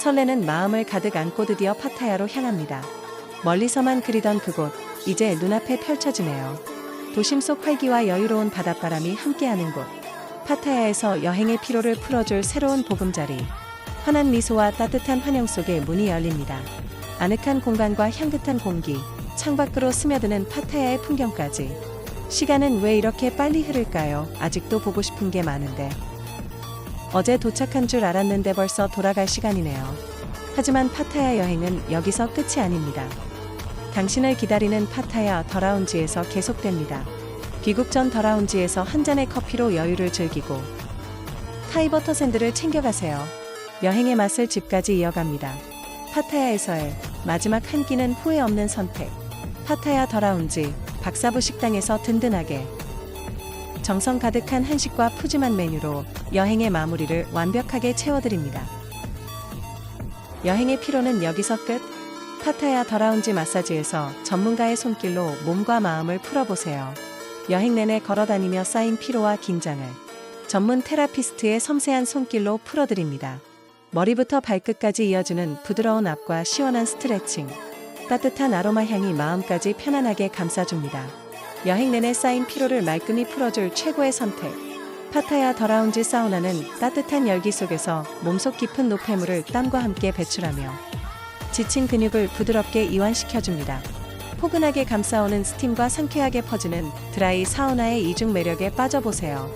설레는 마음을 가득 안고 드디어 파타야로 향합니다. 멀리서만 그리던 그곳, 이제 눈앞에 펼쳐지네요. 도심 속 활기와 여유로운 바닷바람이 함께하는 곳. 파타야에서 여행의 피로를 풀어줄 새로운 보금자리. 환한 미소와 따뜻한 환영 속에 문이 열립니다. 아늑한 공간과 향긋한 공기, 창밖으로 스며드는 파타야의 풍경까지. 시간은 왜 이렇게 빨리 흐를까요? 아직도 보고 싶은 게 많은데. 어제 도착한 줄 알았는데 벌써 돌아갈 시간이네요. 하지만 파타야 여행은 여기서 끝이 아닙니다. 당신을 기다리는 파타야 더라운지에서 계속됩니다. 귀국 전 더라운지에서 한 잔의 커피로 여유를 즐기고 타이버터 샌드를 챙겨가세요. 여행의 맛을 집까지 이어갑니다. 파타야에서의 마지막 한 끼는 후회 없는 선택. 파타야 더라운지 박사부 식당에서 든든하게 정성 가득한 한식과 푸짐한 메뉴로 여행의 마무리를 완벽하게 채워드립니다. 여행의 피로는 여기서 끝. 파타야 더라운지 마사지에서 전문가의 손길로 몸과 마음을 풀어보세요. 여행 내내 걸어다니며 쌓인 피로와 긴장을 전문 테라피스트의 섬세한 손길로 풀어드립니다. 머리부터 발끝까지 이어주는 부드러운 앞과 시원한 스트레칭, 따뜻한 아로마 향이 마음까지 편안하게 감싸줍니다. 여행 내내 쌓인 피로를 말끔히 풀어줄 최고의 선택. 파타야 더라운지 사우나는 따뜻한 열기 속에서 몸속 깊은 노폐물을 땀과 함께 배출하며 지친 근육을 부드럽게 이완시켜줍니다. 포근하게 감싸오는 스팀과 상쾌하게 퍼지는 드라이 사우나의 이중 매력에 빠져보세요.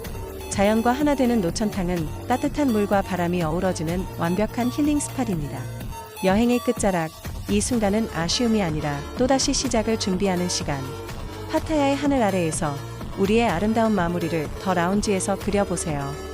자연과 하나 되는 노천탕은 따뜻한 물과 바람이 어우러지는 완벽한 힐링 스팟입니다. 여행의 끝자락, 이 순간은 아쉬움이 아니라 또다시 시작을 준비하는 시간. 파타야의 하늘 아래에서 우리의 아름다운 마무리를 더 라운지에서 그려보세요.